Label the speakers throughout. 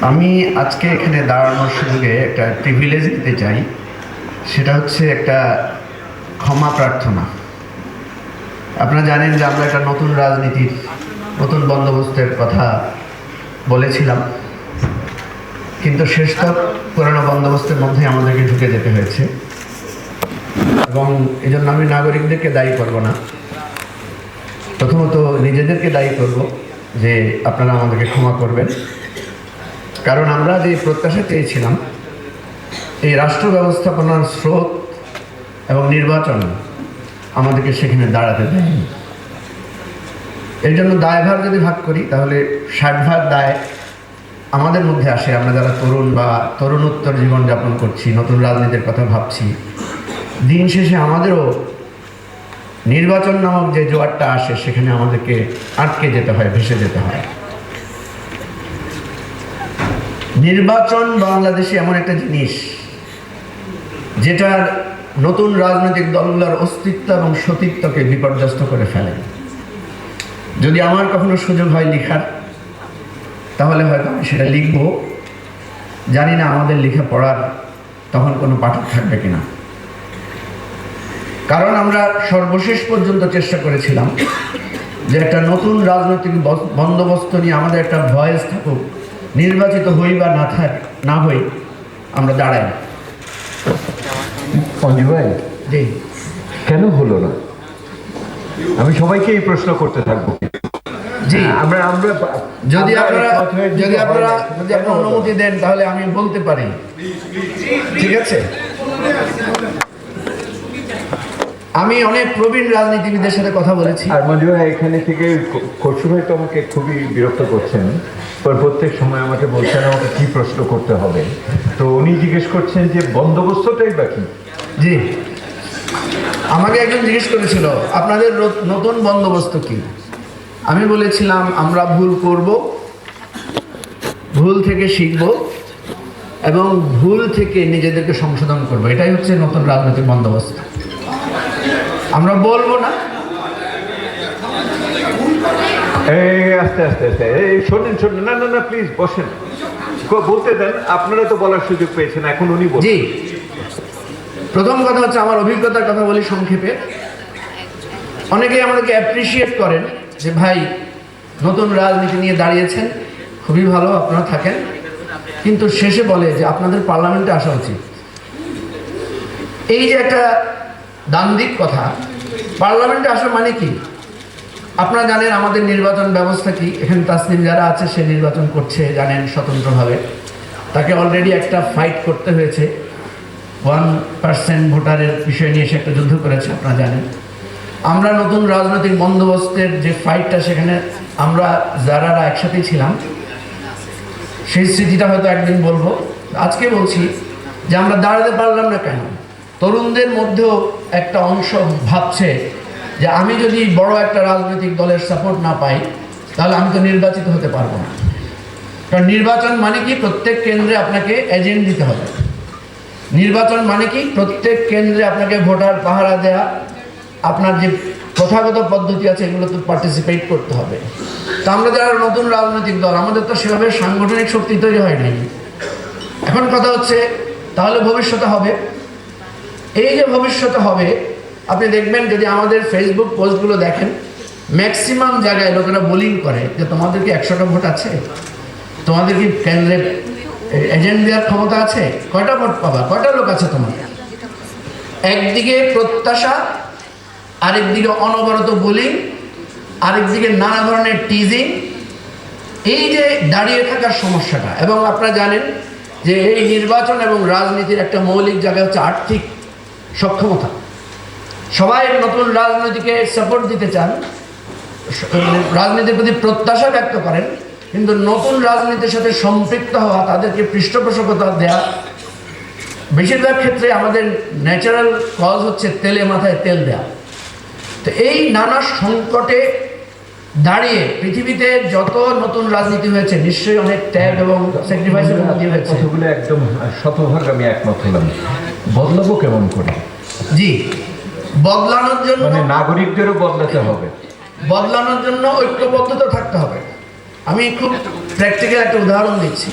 Speaker 1: আমি আজকে এখানে দাঁড়ানোর সুযোগে একটা প্রিভিলেজ দিতে চাই। সেটা হচ্ছে একটা ক্ষমা প্রার্থনা। আপনারা জানেন যে আমরা একটা নতুন রাজনীতির, নতুন বন্দোবস্তের কথা বলেছিলাম। কিন্তু শেষ তক পুরানো বন্দোবস্তের মধ্যে আমাদেরকে ঢুকে যেতে হয়েছে। এবং এই জন্য আমি নাগরিকদেরকে দায়ী করব না। প্রথমত নিজেদেরকে দায়ী করব যে আপনারা আমাদেরকে ক্ষমা করবেন। কারণ আমরা যে প্রত্যাশা চেয়েছিলাম, এই রাষ্ট্র ব্যবস্থাপনার স্রোত এবং নির্বাচন আমাদেরকে সেখানে দাঁড়াতে দেয়নি। এর জন্য দায়ভার যদি ভাগ করি, তাহলে ষাট ভাগ দায় আমাদের মধ্যে আসে। আমরা যারা তরুণ বা তরুণোত্তর জীবনযাপন করছি, নতুন রাজনীতির কথা ভাবছি, দিন শেষে আমাদেরও নির্বাচন নামক যে জোয়ারটা আসে, সেখানে আমাদেরকে আটকে যেতে হয়, ভেসে যেতে হয়। নির্বাচন বাংলাদেশে এমন একটা জিনিস, যেটার নতুন রাজনৈতিক দলগুলোর অস্তিত্ব এবং সতীত্বকে বিপর্যস্ত করে ফেলে। যদি আমার কখনো সুযোগ হয় লেখার, তাহলে হয়তো আমি সেটা লিখব। জানি না আমাদের লিখে পড়ার তখন কোনো পাঠক থাকবে কিনা। কারণ আমরা সর্বশেষ পর্যন্ত চেষ্টা করেছিলাম যে একটা নতুন রাজনৈতিক বস- বন্দোবস্ত নিয়ে আমাদের একটা ভয়েস থাকুক। নির্বাচিত হই বা না থাক না হই আমরা দাঁড়াই
Speaker 2: অঞ্জু ভাই
Speaker 1: জি।
Speaker 2: কেন হলো না? আমি সবাইকে এই প্রশ্ন করতে থাকব।
Speaker 1: জি।
Speaker 2: আমরা আমরা
Speaker 1: যদি আপনারা যদি আপনারা যদি আপনারা অনুমতি দেন তাহলে আমি বলতে পারি। ঠিক আছে? আমি অনেক প্রবীণ রাজনীতিবিদের সাথে কথা বলেছি।
Speaker 2: আর মঞ্জু ভাই এখানে থেকে খসরু ভাই তো আমাকে খুবই বিরক্ত করছেন পর প্রত্যেক সময় আমাকে বলছেন আমাকে কি প্রশ্ন করতে হবে। তো উনি জিজ্ঞেস করছেন যে বন্দোবস্তটাই বাকি
Speaker 1: জি। আমাকে একজন জিজ্ঞেস করেছিল আপনাদের নতুন বন্দোবস্ত কি? আমি বলেছিলাম আমরা ভুল করব ভুল থেকে শিখব এবং ভুল থেকে নিজেদেরকে সংশোধন করব। এটাই হচ্ছে নতুন রাজনৈতিক বন্দোবস্ত। আমরা বলব না।
Speaker 2: এই আস্তে আস্তে আস্তে। এই শোনেন শোনেন। না না না প্লিজ বসেন। বলতে দেন আপনারা তো বলার সুযোগ পেয়েছেন এখন উনি বলুন।
Speaker 1: জি। প্রথম কথা হচ্ছে আমার অভিজ্ঞতার কথা বলি সংক্ষেপে। অনেকেই আমাদেরকে অ্যাপ্রিসিয়েট করেন যে ভাই নতুন রাজনীতি নিয়ে দাঁড়িয়েছেন খুবই ভালো আপনারা থাকেন। কিন্তু শেষে বলে যে আপনাদের পার্লামেন্টে আসা উচিত। এই যে একটা দান্দিক কথা। পার্লামেন্টে আসা মানে কি? আপনারা জানেন আমাদের নির্বাচন ব্যবস্থা কি? এখানে তাসনিম যারা আছে, সে নির্বাচন করছে, জানেন স্বতন্ত্রভাবে। তাকে অলরেডি একটা ফাইট করতে হয়েছে। ওয়ান পার্সেন্ট ভোটারের বিষয় নিয়ে সে একটা যুদ্ধ করেছে, আপনারা জানেন। আমরা নতুন রাজনৈতিক বন্দোবস্তের যে ফাইটটা সেখানে আমরা যারা একসাথেই ছিলাম, সেই স্মৃতিটা হয়তো একদিন বলব। আজকে বলছি যে আমরা দাঁড়াতে পারলাম না কেন? তরুণদের মধ্যেও একটা অংশ ভাবছে যে আমি যদি বড় একটা রাজনৈতিক দলের সাপোর্ট না পাই, তাহলে আমি তো নির্বাচিত হতে পারব না। কারণ নির্বাচন মানে কি? প্রত্যেক কেন্দ্রে আপনাকে এজেন্ট দিতে হবে। নির্বাচন মানে কি? প্রত্যেক কেন্দ্রে আপনাকে ভোটার পাহারা দেয়া, আপনার যে প্রথাগত পদ্ধতি আছে, এগুলো তো পার্টিসিপেট করতে হবে। তা আমরা যারা নতুন রাজনৈতিক দল, আমাদের তো সেভাবে সাংগঠনিক শক্তি তৈরি হয় নাই। এখন কথা হচ্ছে, তাহলে ভবিষ্যতে হবে। এই যে ভবিষ্যতে হবে, আপনি দেখবেন যদি আমাদের ফেসবুক পোস্টগুলো দেখেন ম্যাক্সিমাম জায়গায় লোকেরা বোলিং করে যে তোমাদের কি একশোটা ভোট আছে? তোমাদের কি কেন্দ্রে এজেন্ট দেওয়ার ক্ষমতা আছে? কয়টা ভোট পাবা? কয়টা লোক আছে তোমার? একদিকে প্রত্যাশা, আরেকদিকে অনবরত বোলিং আরেকদিকে নানা ধরনের টিজিং এই যে দাঁড়িয়ে থাকার সমস্যাটা, এবং আপনারা জানেন যে এই নির্বাচন এবং রাজনীতির একটা মৌলিক জায়গা হচ্ছে আর্থিক সক্ষমতা। সবাই নতুন রাজনীতিকে সাপোর্ট দিতে চান, রাজনীতির প্রতি প্রত্যাশা ব্যক্ত করেন, কিন্তু নতুন রাজনীতির সাথে সম্পৃক্ত হওয়া, তাদেরকে পৃষ্ঠপোষকতা দেয়া, বেশিরভাগ ক্ষেত্রে আমাদের ন্যাচারাল কজ হচ্ছে তেলে মাথায় তেল দেয়া। তো এই নানা সংকটে দাঁড়িয়ে পৃথিবীতে যত নতুন রাজনীতি হয়েছে, নিশ্চয়ই অনেক ত্যাগ এবং স্যাক্রিফাইসের মধ্যে হয়েছে।
Speaker 2: একদম শতভাগ আমি একমত হলাম। বদলাবো কেমন করে?
Speaker 1: জি বদলানোর জন্য
Speaker 2: মানে নাগরিকদেরও বদলাতে হবে।
Speaker 1: বদলানোর জন্য ঐক্যবদ্ধতা থাকতে হবে। আমি খুব প্র্যাকটিক্যাল একটা উদাহরণ দিচ্ছি।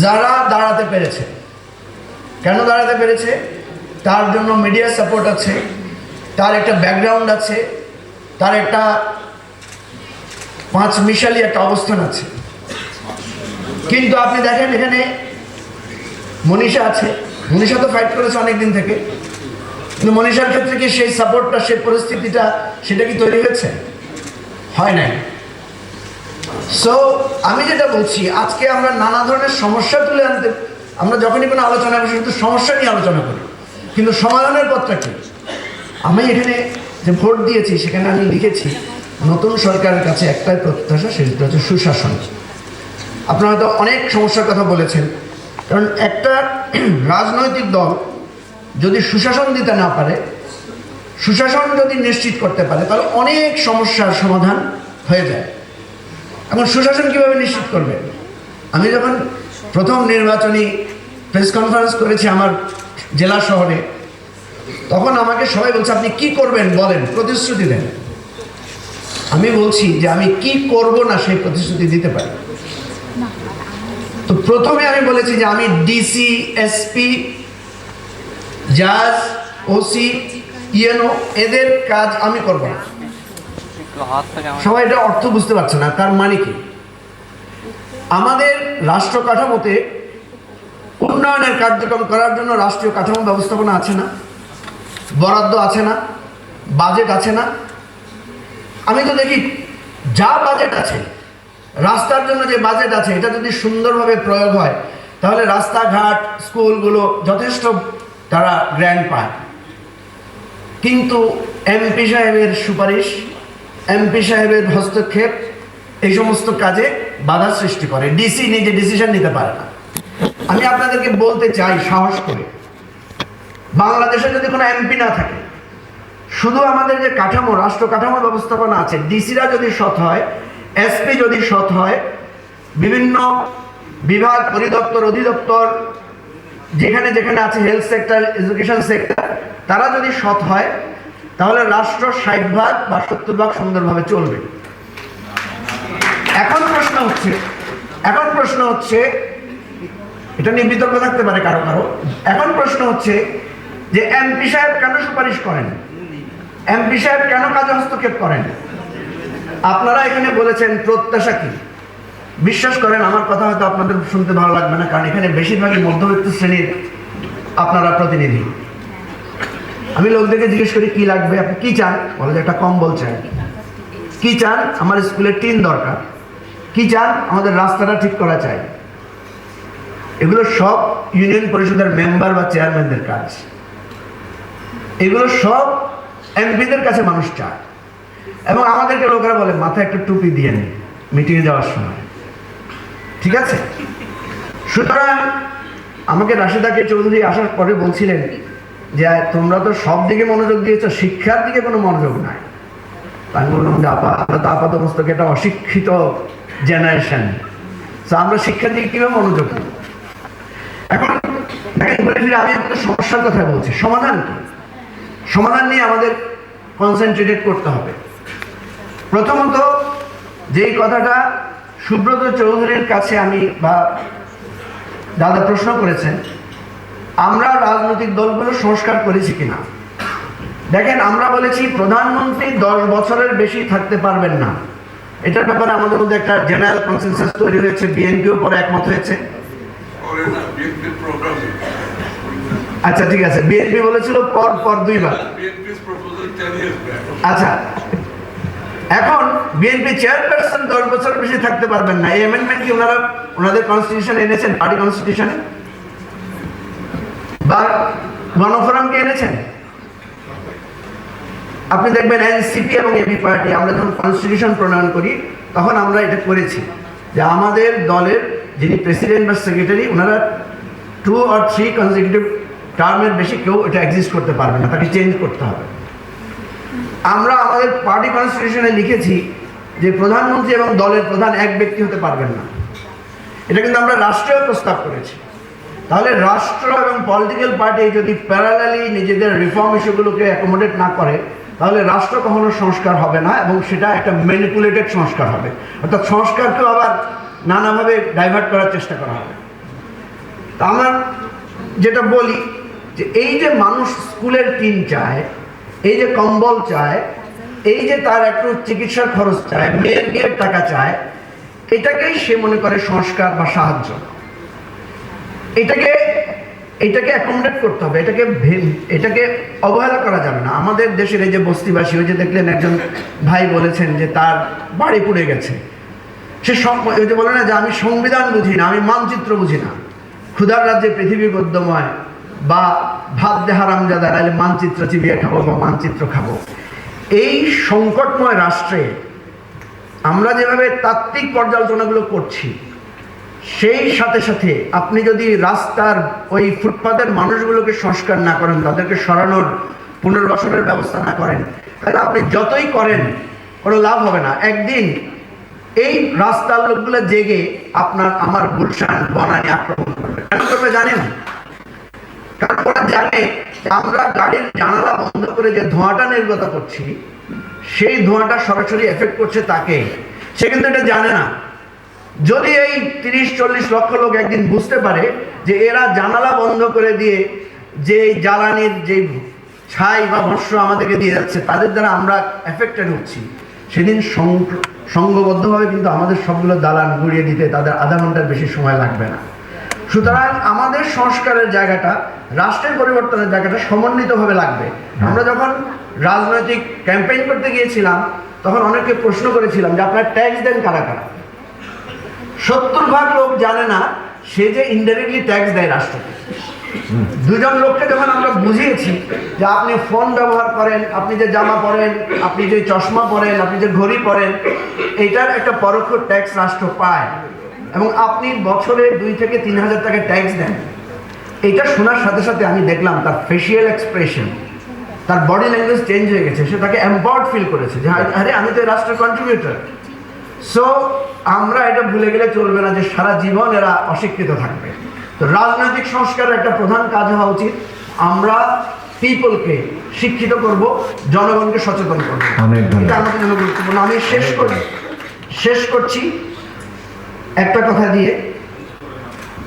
Speaker 1: যারা দাঁড়াতে পেরেছে। কেন দাঁড়াতে পেরেছে? তার জন্য মিডিয়া সাপোর্ট আছে। তার একটা ব্যাকগ্রাউন্ড আছে। তার একটা পাঁচ মিশালি একটা অবস্থান আছে। কিন্তু আপনি দেখেন এখানে মনীষা আছে। মনীষা তো ফাইট করেছে অনেক দিন থেকে। কিন্তু মনীষার ক্ষেত্রে কি সেই সাপোর্টটা সেই পরিস্থিতিটা, সেটা কি তৈরি হয়েছে? হয় নাই। সো আমি যেটা বলছি, আজকে আমরা নানা ধরনের সমস্যা তুলে আনতে, আমরা যখনই কোনো আলোচনা করি, শুধু সমস্যা নিয়ে আলোচনা করি। কিন্তু সমাধানের পথটা কি? আমি এখানে যে ভোট দিয়েছি, সেখানে আমি লিখেছি, নতুন সরকারের কাছে একটাই প্রত্যাশা, সেটা হচ্ছে সুশাসন। আপনারা তো অনেক সমস্যার কথা বলেছেন। কারণ একটা রাজনৈতিক দল যদি সুশাসন দিতে না পারে, সুশাসন যদি নিশ্চিত করতে পারে, তাহলে অনেক সমস্যার সমাধান হয়ে যায়। এখন সুশাসন কীভাবে নিশ্চিত করবে? আমি যখন প্রথম নির্বাচনী প্রেস কনফারেন্স করেছি আমার জেলা শহরে, তখন আমাকে সবাই বলছে, আপনি কি করবেন বলেন, প্রতিশ্রুতি দেন। আমি বলছি যে আমি কি করব না সেই প্রতিশ্রুতি দিতে পারি। তো প্রথমে আমি বলেছি যে আমি ডিসি এসপি জাজ ওসি ইএনও এদের কাজ আমি করব না। সবাই এটা অর্থ বুঝতে পারছে না, তার মানে কি? আমাদের রাষ্ট্র কাঠামোতে উন্নয়নের কার্যক্রম করার জন্য রাষ্ট্রীয় কাঠামো ব্যবস্থাপনা আছে না, বরাদ্দ আছে না বাজেট আছে না। আমি তো দেখি যা বাজেট আছে রাস্তার জন্য যে বাজেট আছে, এটা যদি সুন্দরভাবে প্রয়োগ হয়, তাহলে রাস্তাঘাট, স্কুলগুলো যথেষ্ট তারা গ্র্যান্ড পায়। কিন্তু এমপি সাহেবের সুপারিশ, এমপি সাহেবের হস্তক্ষেপ, এই সমস্ত কাজে বাধা সৃষ্টি করে। ডিসি নিজে ডিসিশন নিতে পারে না। আমি আপনাদেরকে বলতে চাই, সাহস করে। বাংলাদেশে যদি কোনো এমপি না থাকে, শুধু আমাদের যে কাঠামো, রাষ্ট্র কাঠামো ব্যবস্থাপনা আছে ডিসিরা যদি সৎ হয় এসপি যদি সৎ হয়, বিভিন্ন বিভাগ, পরিদপ্তর, অধিদপ্তর, যেখানে যেখানে আছে হেলথ সেক্টর এডুকেশন সেক্টর তারা যদি সৎ হয়, তাহলে রাষ্ট্র ষাট ভাগ বা সত্তর ভাগ সুন্দরভাবে চলবে। এখন প্রশ্ন হচ্ছে, এখন প্রশ্ন হচ্ছে, এটা নিয়ে বিতর্ক থাকতে পারে কারও কারও, এখন প্রশ্ন হচ্ছে যে এমপি সাহেব কেন সুপারিশ করেন? এমপি সাহেব কেন কাজে হস্তক্ষেপ করেন? আপনারা এখানে বলেছেন প্রত্যাশা কি? বিশ্বাস করেন, আমার কথা হয়তো আপনাদের শুনতে ভালো লাগবে না, কারণ এখানে বেশিরভাগই মধ্যবিত্ত শ্রেণির আপনারা প্রতিনিধি। আমি লোকদেরকে জিজ্ঞেস করি, কি লাগবে? আপনি কি চান? বলে যে, একটা কম্বল চাই। কি চান? আমার স্কুলের টিন দরকার। কি চান? আমাদের রাস্তাটা ঠিক করা চাই। এগুলো সব ইউনিয়ন পরিষদের মেম্বার বা চেয়ারম্যানদের কাজ। এগুলো সব এমপিদের কাছে মানুষ চায়। এবং আমাদেরকে লোকেরা বলে, মাথায় একটা টুপি দিয়ে নেই মিটিংয়ে যাওয়ার সময়। ঠিক আছে? সুতরাং আমাকে রাশিদাকে চৌধুরী আসার পরে বলছিলেন যে, তোমরা তো সব দিকে মনোযোগ দিয়েছ, শিক্ষার দিকে কোনো মনোযোগ নাই। আমি বললাম যে আপা, আমরা তো আপাত মস্তকে একটা অশিক্ষিত জেনারেশন তো আমরা শিক্ষার দিকে কীভাবে মনোযোগ দিই এখন আমি একটা সমস্যার কথা বলছি। সমাধান কি? সমাধান নিয়ে আমাদের কনসেন্ট্রেটেড করতে হবে। প্রথমত যেই কথাটা সুব্রত চৌধুরীর কাছে আমি বা দাদা প্রশ্ন করেছেন আমরা রাজনৈতিক দলগুলো সংস্কার করেছি কিনা? দেখেন আমরা বলেছি প্রধানমন্ত্রী দশ বছরের বেশি থাকতে পারবেন না। এটার ব্যাপারে আমাদের মধ্যে একটা জেনারেল কনসেন্সাস তৈরি হয়েছে বিএনপিও পরে একমত হয়েছে। আচ্ছা ঠিক আছে। বিএনপি বলেছিল পর পর দুইবার।
Speaker 3: বিএনপি's proposal 10 years back.
Speaker 1: আচ্ছা এখন বিএনপি চেয়ারপারসন দশ বছর বেশি থাকতে পারবেন না। এই অ্যামেন্ডমেন্ট কি ওনারা ওনাদের কনস্টিটিউশন এনেছেন? পার্টি কনস্টিটিউশনে বা গণফোরামকে এনেছেন? আপনি দেখবেন এনসিপি এবং এবি পার্টি আমরা যখন কনস্টিটিউশন প্রণয়ন করি, তখন আমরা এটা করেছি যে আমাদের দলের যিনি প্রেসিডেন্ট বা সেক্রেটারি ওনারা টু আর থ্রি কনজিকিউটিভ টার্মের বেশি কেউ এটা এক্সিস্ট করতে পারবে না। তাকে চেঞ্জ করতে হবে। আমরা আমাদের পার্টি কনস্টিটিউশনে লিখেছি যে প্রধানমন্ত্রী এবং দলের প্রধান এক ব্যক্তি হতে পারবেন না। এটা কিন্তু আমরা রাষ্ট্রীয় প্রস্তাব করেছি। তাহলে রাষ্ট্র এবং পলিটিক্যাল পার্টি যদি প্যারালালি নিজেদের রিফর্ম ইস্যুগুলোকে অ্যাকোমোডেট না করে, তাহলে রাষ্ট্র কখনো সংস্কার হবে না এবং সেটা একটা ম্যানিপুলেটেড সংস্কার হবে। অর্থাৎ সংস্কারকেও আবার নানাভাবে ডাইভার্ট করার চেষ্টা করা হবে। আমার যেটা বলি যে এই যে মানুষ স্কুলের টিন চায় এই যে কম্বল চায়, এই যে তার একটু চিকিৎসার খরচ চায়, মেয়ের বিয়ের টাকা চায়, এটাকেই সে মনে করে সংস্কার বা সাহায্য। এটাকে এটাকে অ্যাকোমোডেট করতে হবে, এটাকে এটাকে অবহেলা করা যাবে না। আমাদের দেশের এই যে বস্তিবাসী, ওই যে দেখলেন একজন ভাই বলেছেন যে তার বাড়ি পুড়ে গেছে। সে ওই যে বলে না যে আমি সংবিধান বুঝি না, আমি মানচিত্র বুঝি না। ক্ষুধার রাজ্যে পৃথিবী গদ্যময়। বা ভাত দেহারাম যাদা নাহলে মানচিত্র চিবিয়ে খাব বা মানচিত্র খাব। এই সংকটময় রাষ্ট্রে আমরা যেভাবে তাত্ত্বিক পর্যালোচনাগুলো করছি, সেই সাথে সাথে আপনি যদি রাস্তার ওই ফুটপাতের মানুষগুলোকে সংস্কার না করেন, তাদেরকে সরানোর পুনর্বাসনের ব্যবস্থা না করেন, তাহলে আপনি যতই করেন, কোনো লাভ হবে না। একদিন এই রাস্তার লোকগুলো জেগে আপনার, আমার গুলশান, বনানি আক্রমণ করবে। কেন করবে জানেন? কারণ জানে আমরা গাড়ির জানালা বন্ধ করে যে ধোঁয়াটা নির্গত করছি, সেই ধোঁয়াটা সরাসরি এফেক্ট করছে তাকে। সে কিন্তু এটা জানে না। যদি এই তিরিশ, চল্লিশ লক্ষ লোক একদিন বুঝতে পারে যে এরা জানালা বন্ধ করে দিয়ে যে জ্বালানির যে ছাই বা ভস্য আমাদেরকে দিয়ে যাচ্ছে, তাদের দ্বারা আমরা এফেক্টেড হচ্ছি। সেদিন সংঘবদ্ধভাবে কিন্তু আমাদের সবগুলো দালান গুড়িয়ে দিতে তাদের আধা ঘণ্টার বেশি সময় লাগবে না। সুতরাং আমাদের সংস্কারের জায়গাটা রাষ্ট্রের পরিবর্তনের জায়গাটা সমন্বিতভাবে লাগবে। আমরা যখন রাজনৈতিক ক্যাম্পেইন করতে গিয়েছিলাম তখন অনেকে প্রশ্ন করেছিলাম যে আপনার ট্যাক্স দেন কারা কারা? সত্তর ভাগ লোক জানে না সে যে ইনডাইরেক্টলি ট্যাক্স দেয় রাষ্ট্রকে। দুজন লোককে যখন আমরা বুঝিয়েছি যে আপনি ফোন ব্যবহার করেন আপনি যে জামা পরেন আপনি যে চশমা পরেন আপনি যে ঘড়ি পরেন এইটার একটা পরোক্ষ ট্যাক্স রাষ্ট্র পায়। এবং আপনি বছরে দুই থেকে তিন হাজার টাকা ট্যাক্স দেন। এটা শোনার সাথে সাথে আমি দেখলাম তার ফেসিয়াল এক্সপ্রেশন তার বডি ল্যাঙ্গুয়েজ চেঞ্জ হয়ে গেছে সে তাকে এম্পাওয়ার্ড ফিল করেছে যে আরে আমি তো রাষ্ট্রের কন্ট্রিবিউটর সো আমরা এটা ভুলে গেলে চলবে না যে সারা জীবন এরা অশিক্ষিত থাকবে। তো রাজনৈতিক সংস্কারের একটা প্রধান কাজ হওয়া উচিত। আমরা পিপলকে শিক্ষিত করব জনগণকে সচেতন করব। এটা আমাদের জন্য গুরুত্বপূর্ণ। আমি শেষ করি শেষ করছি। একটা কথা দিয়ে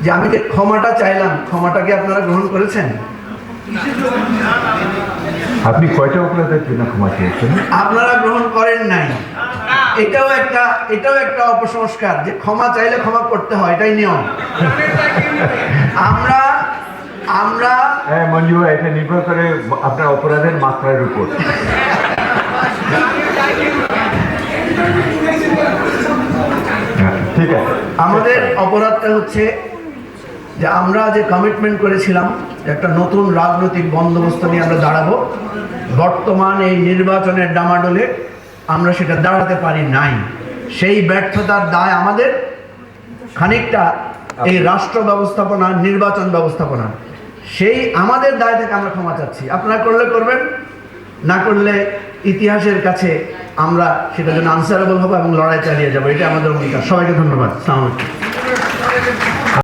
Speaker 1: যে আমি যে ক্ষমাটা চাইলাম ক্ষমাটাকে আপনারা গ্রহণ করেছেন?
Speaker 2: আপনি কয়টা অপরাধের জন্য ক্ষমা চেয়েছেন?
Speaker 1: আপনারা গ্রহণ করেন নাই। এটাও একটা এটাও একটা অপসংস্কার যে ক্ষমা চাইলে ক্ষমা করতে হয় এটাই নিয়ম। আমরা আমরা
Speaker 2: হ্যাঁ মঞ্জু এটা নির্ভর করে আপনার অপরাধের মাত্রার উপর।
Speaker 1: আমাদের অপরাধটা হচ্ছে যে আমরা যে কমিটমেন্ট করেছিলাম, একটা নতুন রাজনৈতিক বন্দোবস্ত নিয়ে আমরা দাঁড়াবো, বর্তমান এই নির্বাচনের ডামাডোলে আমরা সেটা দাঁড়াতে পারি নাই। সেই ব্যর্থতার দায় আমাদের, খানিকটা এই রাষ্ট্র ব্যবস্থাপনা, নির্বাচন ব্যবস্থাপনা, সেই আমাদের দায় থেকে আমরা ক্ষমা চাচ্ছি। আপনারা করলে করবেন, না করলে ইতিহাসের কাছে আমরা সেটা জন্য আনসারেবল হব এবং লড়াই চালিয়ে যাব এটা আমাদের অঙ্গীকার। সবাইকে ধন্যবাদ।